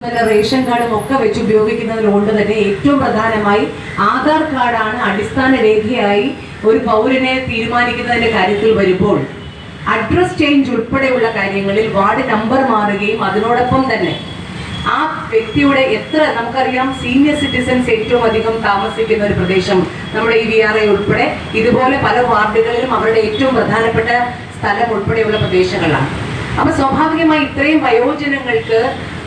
നല്ല റേഷൻ കാർഡും ഒക്കെ വെച്ച് ഉപയോഗിക്കുന്നതിലുകൊണ്ട് തന്നെ ഏറ്റവും പ്രധാനമായി ആധാർ കാർഡാണ് അടിസ്ഥാന രേഖയായി ഒരു പൗരനെ തീരുമാനിക്കുന്നതിന്റെ കാര്യത്തിൽ വരുമ്പോൾ അഡ്രസ് ചേഞ്ച് ഉൾപ്പെടെയുള്ള കാര്യങ്ങളിൽ വാർഡ് നമ്പർ മാറുകയും അതിനോടൊപ്പം തന്നെ ആ വ്യക്തിയുടെ എത്ര നമുക്കറിയാം സീനിയർ സിറ്റിസൻസ് ഏറ്റവും അധികം താമസിക്കുന്ന ഒരു പ്രദേശം നമ്മുടെ ഈ വി ആർ ഐ ഉൾപ്പെടെ. ഇതുപോലെ പല വാർഡുകളിലും അവരുടെ ഏറ്റവും പ്രധാനപ്പെട്ട സ്ഥലം ഉൾപ്പെടെയുള്ള പ്രദേശങ്ങളാണ്. അപ്പൊ സ്വാഭാവികമായി ഇത്രയും വയോജനങ്ങൾക്ക്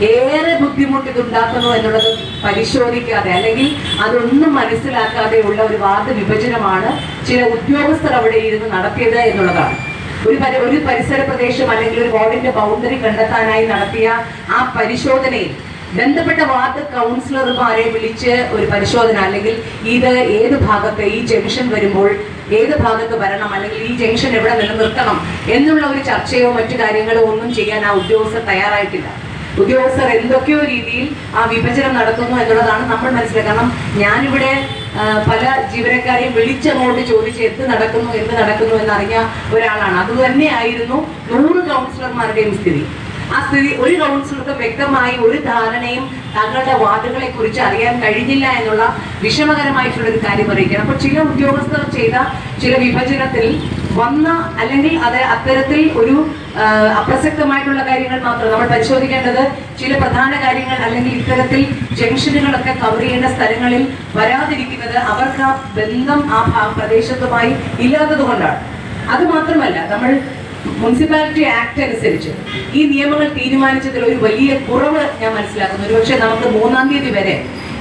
ഏറെ ബുദ്ധിമുട്ട് ഇതുണ്ടാക്കുന്നു എന്നുള്ളത് പരിശോധിക്കാതെ അല്ലെങ്കിൽ അതൊന്നും മനസ്സിലാക്കാതെ ഉള്ള ഒരു വാർഡ് വിഭജനമാണ് ചില ഉദ്യോഗസ്ഥർ അവിടെ ഇരുന്ന് നടത്തിയത് എന്നുള്ളതാണ്. ഒരു പരി ഒരു പരിസര പ്രദേശം അല്ലെങ്കിൽ ഒരു വാർഡിന്റെ ബൗണ്ടറി കണ്ടെത്താനായി നടത്തിയ ആ പരിശോധനയിൽ ബന്ധപ്പെട്ട വാർഡ് കൗൺസിലർമാരെ വിളിച്ച് ഒരു പരിശോധന അല്ലെങ്കിൽ ഇത് ഏത് ഭാഗത്ത് ഈ ജംഗ്ഷൻ വരുമ്പോൾ ഏത് ഭാഗത്ത് വരണം അല്ലെങ്കിൽ ഈ ജംഗ്ഷൻ എവിടെ നിലനിർത്തണം എന്നുള്ള ഒരു ചർച്ചയോ മറ്റു കാര്യങ്ങളോ ഒന്നും ചെയ്യാൻ ആ ഉദ്യോഗസ്ഥർ തയ്യാറായിട്ടില്ല. ഉദ്യോഗസ്ഥർ എന്തൊക്കെയോ രീതിയിൽ ആ വിഭജനം നടത്തുന്നു എന്നുള്ളതാണ് നമ്മൾ മനസ്സിലാക്കുക കാരണം ഞാനിവിടെ പല ജീവനക്കാരെയും വിളിച്ചങ്ങോട്ട് ചോദിച്ച് എന്ത് നടക്കുന്നു എന്ത് നടക്കുന്നു എന്നറിഞ്ഞ ഒരാളാണ്. അതുതന്നെയായിരുന്നു നൂറ് കൗൺസിലർമാരുടെയും സ്ഥിതി. ആ സ്ഥിതി ഒരു കൗൺസിലർക്കും വ്യക്തമായി ഒരു ധാരണയും തങ്ങളുടെ വാർഡുകളെ കുറിച്ച് അറിയാൻ കഴിഞ്ഞില്ല എന്നുള്ള വിഷമകരമായിട്ടുള്ള ഒരു കാര്യം അറിയിക്കണം. അപ്പോൾ ചില ഉദ്യോഗസ്ഥർ ചെയ്ത ചില വിഭജനത്തിൽ വന്ന അല്ലെങ്കിൽ അത് അത്തരത്തിൽ ഒരു അപ്രസക്തമായിട്ടുള്ള കാര്യങ്ങൾ മാത്രം നമ്മൾ പരിശോധിക്കേണ്ടത് ചില പ്രധാന കാര്യങ്ങൾ അല്ലെങ്കിൽ ഇത്തരത്തിൽ ജംഗ്ഷനുകളൊക്കെ കവർ ചെയ്യേണ്ട സ്ഥലങ്ങളിൽ വരാതിരിക്കുന്നത് അവർക്ക് ആ ബന്ധം ആ പ്രദേശത്തുമായി ഇല്ലാത്തത് കൊണ്ടാണ്. അത് മാത്രമല്ല നമ്മൾ മുനിസിപ്പാലിറ്റി ആക്ട് അനുസരിച്ച് ഈ നിയമങ്ങൾ തീരുമാനിച്ചതിൽ ഒരു വലിയ കുറവ് ഞാൻ മനസ്സിലാക്കുന്നു. ഒരുപക്ഷെ നമുക്ക് മൂന്നാം തീയതി വരെ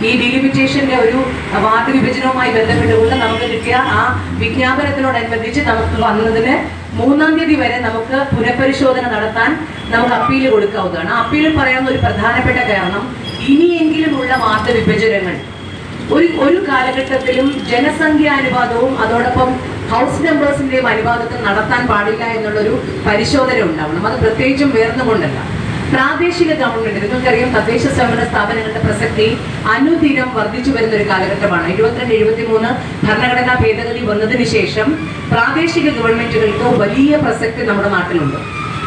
ഈ ഡിലിമിറ്റേഷന്റെ ഒരു വാർഡ് വിഭജനവുമായി ബന്ധപ്പെട്ടുകൊണ്ട് നമുക്ക് കിട്ടിയ ആ വിജ്ഞാപനത്തിനോടനുബന്ധിച്ച് നമുക്ക് വന്നതിന് മൂന്നാം തീയതി വരെ നമുക്ക് പുനഃപരിശോധന നടത്താൻ നമുക്ക് അപ്പീൽ കൊടുക്കാവുന്നതാണ്. ആ അപ്പീലിൽ പറയാവുന്ന ഒരു പ്രധാനപ്പെട്ട കാരണം ഇനിയെങ്കിലും ഉള്ള വാർഡ് വിഭജനങ്ങൾ. ഒരു ഒരു കാലഘട്ടത്തിലും ജനസംഖ്യാനുപാതവും അതോടൊപ്പം ഹൗസ് മെമ്പേഴ്സിന്റെയും അനുവാദത്തിൽ നടത്താൻ പാടില്ല എന്നുള്ളൊരു പരിശോധന ഉണ്ടാവണം. അത് പ്രത്യേകിച്ചും വേർന്നുകൊണ്ടല്ല പ്രാദേശിക ഗവൺമെന്റ് നിങ്ങൾക്കറിയാം തദ്ദേശ സ്വയംഭരണ സ്ഥാപനങ്ങളുടെ പ്രസക്തി അനുദിനം വർദ്ധിച്ചു വരുന്ന ഒരു കാലഘട്ടമാണ്. എഴുപത്തിരണ്ട് എഴുപത്തിമൂന്ന് ഭരണഘടനാ ഭേദഗതി വന്നതിന് ശേഷം പ്രാദേശിക ഗവൺമെന്റുകൾക്ക് വലിയ പ്രസക്തി നമ്മുടെ നാട്ടിലുണ്ട്.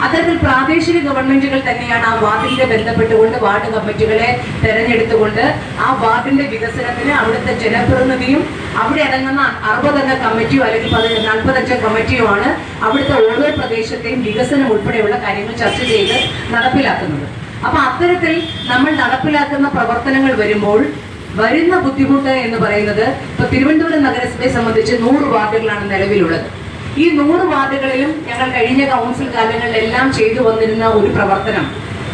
അത്തരത്തിൽ പ്രാദേശിക ഗവൺമെന്റുകൾ തന്നെയാണ് ആ വാർഡിന്റെ ബന്ധപ്പെട്ടുകൊണ്ട് വാർഡ് കമ്മിറ്റികളെ തെരഞ്ഞെടുത്തുകൊണ്ട് ആ വാർഡിന്റെ വികസനത്തിന് അവിടുത്തെ ജനപ്രതിനിധിയും അവിടെ അടങ്ങുന്ന അറുപതംഗ കമ്മിറ്റിയോ അല്ലെങ്കിൽ പതി നാൽപ്പതംഗ കമ്മിറ്റിയോ ആണ് അവിടുത്തെ ഓരോ പ്രദേശത്തെയും വികസനം ഉൾപ്പെടെയുള്ള കാര്യങ്ങൾ ചർച്ച ചെയ്ത് നടപ്പിലാക്കുന്നത്. അപ്പൊ അത്തരത്തിൽ നമ്മൾ നടപ്പിലാക്കുന്ന പ്രവർത്തനങ്ങൾ വരുമ്പോൾ വരുന്ന ബുദ്ധിമുട്ട് എന്ന് പറയുന്നത് ഇപ്പൊ തിരുവനന്തപുരം നഗരസഭയെ സംബന്ധിച്ച് നൂറ് വാർഡുകളാണ് നിലവിലുള്ളത്. ഈ നൂറ് വാർഡുകളിലും ഞങ്ങൾ കഴിഞ്ഞ കൗൺസിൽ കാലങ്ങളിലെല്ലാം ചെയ്തു വന്നിരുന്ന ഒരു പ്രവർത്തനം.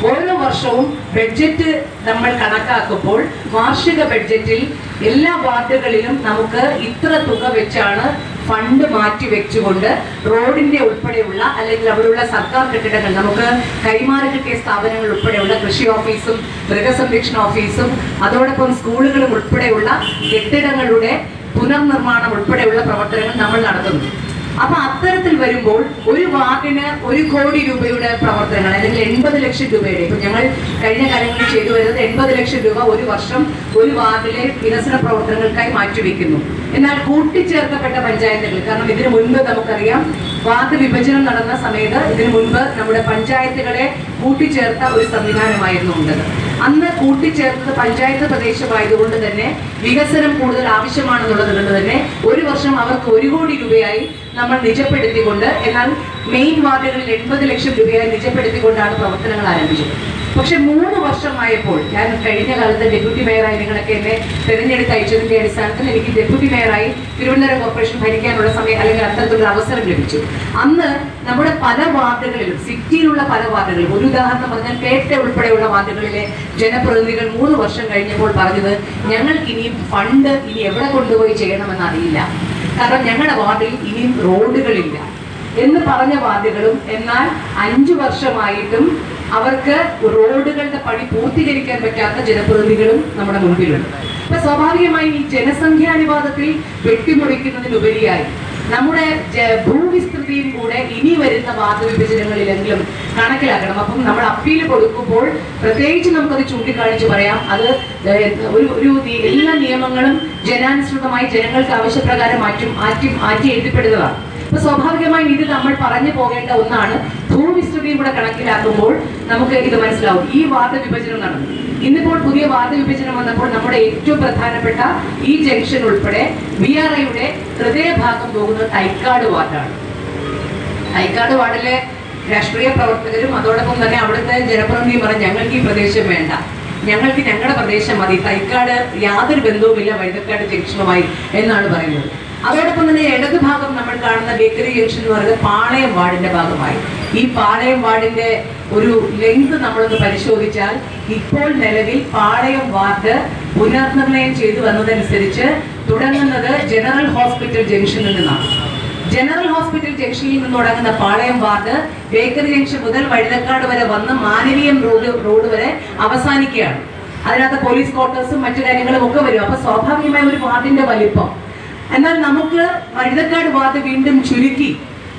ഓരോ വർഷവും ബഡ്ജറ്റ് നമ്മൾ കണക്കാക്കുമ്പോൾ വാർഷിക ബഡ്ജറ്റിൽ എല്ലാ വാർഡുകളിലും നമുക്ക് ഇത്ര തുക വെച്ചാണ് ഫണ്ട് മാറ്റി വെച്ചുകൊണ്ട് റോഡിന്റെ ഉൾപ്പെടെയുള്ള അല്ലെങ്കിൽ അവിടെയുള്ള സർക്കാർ കെട്ടിടങ്ങൾ നമുക്ക് കൈമാറി കിട്ടിയ സ്ഥാപനങ്ങൾ ഉൾപ്പെടെയുള്ള കൃഷി ഓഫീസും മൃഗസംരക്ഷണ ഓഫീസും അതോടൊപ്പം സ്കൂളുകളും ഉൾപ്പെടെയുള്ള കെട്ടിടങ്ങളുടെ പുനർനിർമ്മാണം ഉൾപ്പെടെയുള്ള പ്രവർത്തനങ്ങൾ നമ്മൾ നടത്തുന്നു. അപ്പൊ അത്തരത്തിൽ വരുമ്പോൾ ഒരു വാർഡിന് ഒരു കോടി രൂപയുടെ പ്രവർത്തനങ്ങൾ അല്ലെങ്കിൽ എൺപത് ലക്ഷം രൂപയുടെ ഇപ്പൊ ഞങ്ങൾ കഴിഞ്ഞ കാലങ്ങളിൽ ചെയ്തു വരുന്നത് എൺപത് ലക്ഷം രൂപ ഒരു വർഷം ഒരു വാർഡിലെ വികസന പ്രവർത്തനങ്ങൾക്കായി മാറ്റിവെക്കുന്നു. എന്നാൽ കൂട്ടിച്ചേർക്കപ്പെട്ട പഞ്ചായത്തുകൾ കാരണം ഇതിനു മുൻപ് നമുക്കറിയാം വാർഡ് വിഭജനം നടന്ന സമയത്ത് ഇതിനു മുൻപ് നമ്മുടെ പഞ്ചായത്തുകളെ കൂട്ടിച്ചേർത്ത ഒരു സംവിധാനമായിരുന്നു ഉണ്ടത് അന്ന് കൂട്ടിച്ചേർത്തത് പഞ്ചായത്ത് പ്രദേശമായതുകൊണ്ട് തന്നെ വികസനം കൂടുതൽ ആവശ്യമാണെന്നുള്ളത് കൊണ്ട് തന്നെ ഒരു വർഷം അവർക്ക് ഒരു കോടി രൂപയായി നമ്മൾ നിജപ്പെടുത്തിക്കൊണ്ട് എന്നാൽ മെയിൻ വാർഡുകളിൽ എൺപത് ലക്ഷം രൂപയായി നിജപ്പെടുത്തിക്കൊണ്ടാണ് പ്രവർത്തനങ്ങൾ ആരംഭിച്ചത്. പക്ഷെ മൂന്ന് വർഷമായപ്പോൾ ഞാൻ കഴിഞ്ഞ കാലത്ത് ഡെപ്യൂട്ടി മേയറായി നിങ്ങളൊക്കെ എന്നെ തെരഞ്ഞെടുത്ത് അയച്ചതിന്റെ അടിസ്ഥാനത്തിൽ എനിക്ക് ഡെപ്യൂട്ടി മേയറായി തിരുവനന്തപുരം കോർപ്പറേഷൻ ഭരിക്കാനുള്ള സമയം അല്ലെങ്കിൽ അത്തരത്തിലുള്ള അവസരം ലഭിച്ചു. അന്ന് നമ്മുടെ പല വാർഡുകളിലും സിറ്റിയിലുള്ള പല വാർഡുകളിലും ഒരു ഉദാഹരണം പറഞ്ഞാൽ പേട്ട ഉൾപ്പെടെയുള്ള വാർഡുകളിലെ ജനപ്രതിനിധികൾ മൂന്ന് വർഷം കഴിഞ്ഞപ്പോൾ പറഞ്ഞത് ഞങ്ങൾക്ക് ഇനി ഫണ്ട് ഇനി എവിടെ കൊണ്ടുപോയി ചെയ്യണമെന്ന് അറിയില്ല. കാരണം ഞങ്ങളുടെ വാർഡിൽ ഇനിയും റോഡുകളില്ല എന്ന് പറഞ്ഞ വാർഡുകളും എന്നാൽ അഞ്ചു വർഷമായിട്ടും അവർക്ക് റോഡുകളുടെ പണി പൂർത്തീകരിക്കാൻ പറ്റാത്ത ജനപ്രതിനിധികളും നമ്മുടെ മുമ്പിലുണ്ട്. അപ്പൊ സ്വാഭാവികമായും ഈ ജനസംഖ്യാനുപാതത്തിൽ വെട്ടിമുറിക്കുന്നതിനുപരിയായി നമ്മുടെ ഭൂവിസ്തൃതിയും കൂടെ ഇനി വരുന്ന വാദവിഭജനങ്ങളിലെങ്കിലും കണക്കിലാക്കണം. അപ്പം നമ്മൾ അപ്പീൽ കൊടുക്കുമ്പോൾ പ്രത്യേകിച്ച് നമുക്കത് ചൂണ്ടിക്കാണിച്ച് പറയാം. അത് ഒരു ഒരു എല്ലാ നിയമങ്ങളും ജനാനുസൃതമായി ജനങ്ങൾക്ക് ആവശ്യപ്രകാരം മാറ്റും മാറ്റി മാറ്റി എഴുതപ്പെടുന്നതാണ്. അപ്പൊ സ്വാഭാവികമായും ഇത് നമ്മൾ പറഞ്ഞു പോകേണ്ട ഒന്നാണ്. ഭൂവിസ്തൃതിയും കൂടെ കണക്കിലാക്കുമ്പോൾ നമുക്ക് ഇത് മനസ്സിലാവും. ഈ വാദവിഭജനം വിഭജനം നടന്നു. ഇന്നിപ്പോൾ പുതിയ വാദവിഭജനം വിഭജനം വന്നപ്പോൾ നമ്മുടെ ഏറ്റവും പ്രധാനപ്പെട്ട ഈ ജംഗ്ഷൻ ഉൾപ്പെടെ ബി ആർ ഐയുടെ ഹൃദയഭാഗം പോകുന്നത് തൈക്കാട് വാർഡാണ്. തൈക്കാട് വാർഡിലെ രാഷ്ട്രീയ പ്രവർത്തകരും അതോടൊപ്പം തന്നെ അവിടുത്തെ ജനപ്രതിനിധിയും പറഞ്ഞു ഞങ്ങൾക്ക് ഈ പ്രദേശം വേണ്ട. ഞങ്ങൾക്ക് ഞങ്ങളുടെ പ്രദേശം മതി. തൈക്കാട് യാതൊരു ബന്ധവുമില്ല വഴുതക്കാട് ജംഗ്ഷനുമായി എന്നാണ് പറയുന്നത്. അതോടൊപ്പം തന്നെ ഇടതുഭാഗം നമ്മൾ കാണുന്ന ബേക്കറി ജംഗ്ഷൻ എന്ന് പറയുന്നത് പാളയം വാർഡിന്റെ ഭാഗമായി. ഈ പാളയം വാർഡിന്റെ ഒരു ലെങ്ത് നമ്മളൊന്ന് പരിശോധിച്ചാൽ ഇപ്പോൾ നിലവിൽ പാളയം വാർഡ് പുനർനിർണയം ചെയ്തു വന്നതനുസരിച്ച് തുടങ്ങുന്നത് ജനറൽ ഹോസ്പിറ്റൽ ജംഗ്ഷനിൽ നിന്നാണ്. ജനറൽ ഹോസ്പിറ്റൽ ജംഗ്ഷനിൽ നിന്ന് തുടങ്ങുന്ന പാളയം വാർഡ് ബേക്കറി ജംഗ്ഷൻ മുതൽ വഴുതക്കാട് വരെ വന്ന് മാനവീയം റോഡ് റോഡ് വരെ അവസാനിക്കുകയാണ്. അതിനകത്ത് പോലീസ് ക്വാർട്ടേഴ്സും മറ്റു കാര്യങ്ങളും ഒക്കെ വരും. അപ്പൊ സ്വാഭാവികമായ ഒരു വാർഡിന്റെ വലിപ്പം. എന്നാൽ നമുക്ക് വഴുതക്കാട് വാദ വീണ്ടും ചുരുക്കി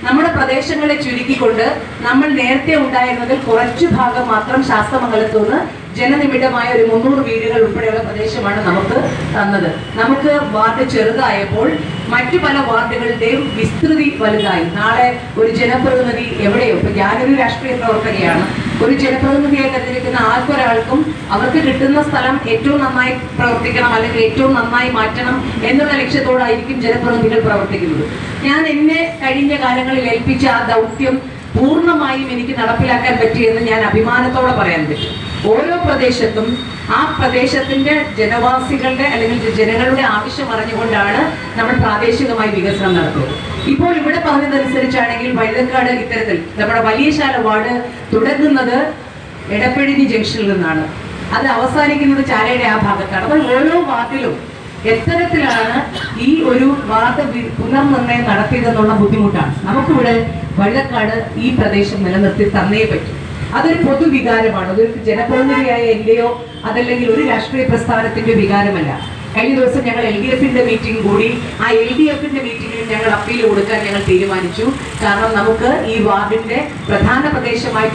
നമ്മുടെ പ്രദേശങ്ങളെ ചുരുക്കിക്കൊണ്ട് നമ്മൾ നേരത്തെ ഉണ്ടായിരുന്നതിൽ കുറച്ചു ഭാഗം മാത്രം ശാസ്ത്രമംഗലത്തു നിന്ന് ജനനിബിഡമായ ഒരു മുന്നൂറ് വീടുകൾ ഉൾപ്പെടെയുള്ള പ്രദേശമാണ് നമുക്ക് തന്നത്. നമുക്ക് വാർഡ് ചെറുതായപ്പോൾ മറ്റു പല വാർഡുകളുടെയും വിസ്തൃതി വലുതായി. നാളെ ഒരു ജനപ്രതിനിധി എവിടെയോ ഇപ്പൊ ഞാനൊരു രാഷ്ട്രീയ പ്രവർത്തകയാണ്. ഒരു ജനപ്രതിനിധിയെ തെരഞ്ഞെടുക്കുന്ന ആർക്കൊരാൾക്കും അവർക്ക് കിട്ടുന്ന സ്ഥലം ഏറ്റവും നന്നായി പ്രവർത്തിക്കണം അല്ലെങ്കിൽ ഏറ്റവും നന്നായി മാറ്റണം എന്നുള്ള ലക്ഷ്യത്തോടായിരിക്കും ജനപ്രതിനിധികൾ പ്രവർത്തിക്കുന്നത്. ഞാൻ എന്നെ കഴിഞ്ഞ കാലങ്ങളിൽ ഏൽപ്പിച്ച ആ ദൗത്യം പൂർണമായും എനിക്ക് നടപ്പിലാക്കാൻ പറ്റിയെന്ന് ഞാൻ അഭിമാനത്തോടെ പറയാൻ പറ്റും. ഓരോ പ്രദേശത്തും ആ പ്രദേശത്തിന്റെ ജനവാസികളുടെ അല്ലെങ്കിൽ ജനങ്ങളുടെ ആവശ്യം അറിഞ്ഞുകൊണ്ടാണ് നമ്മൾ പ്രാദേശികമായി വികസനം നടത്തുന്നത്. ഇപ്പോൾ ഇവിടെ പറഞ്ഞതനുസരിച്ചാണെങ്കിൽ വഴുതക്കാട് ഇത്തരത്തിൽ നമ്മുടെ വലിയശാല വാർഡ് തുടങ്ങുന്നത് എടപ്പഴിനി ജംഗ്ഷനിൽ നിന്നാണ്. അത് അവസാനിക്കുന്നത് ചാരയുടെ ആ ഭാഗത്താണ്. അപ്പോൾ ഓരോ വാർഡിലും എത്തരത്തിലാണ് ഈ ഒരു വാർത്ത പുനർനിർണയം നടത്തിയതെന്നുള്ള ബുദ്ധിമുട്ടാണ്. നമുക്കിവിടെ വള്ളക്കാട് ഈ പ്രദേശം നിലനിർത്തി തന്നേ പറ്റും. അതൊരു പൊതുവികാരമാണ് അതൊരു ജനപ്രതിനിധിയായ എന്റെയോ അതല്ലെങ്കിൽ ഒരു രാഷ്ട്രീയ പ്രസ്ഥാനത്തിന്റെ വികാരമല്ല. കഴിഞ്ഞ ദിവസം ഞങ്ങൾ എൽ ഡി എഫിന്റെ മീറ്റിംഗ് കൂടി ആ എൽ ഡി എഫിന്റെ മീറ്റിംഗിൽ ഞങ്ങൾ അപ്പീൽ കൊടുക്കാൻ ഞങ്ങൾ തീരുമാനിച്ചു. കാരണം നമുക്ക് ഈ വാർഡിന്റെ പ്രധാന പ്രദേശമായിട്ടുള്ള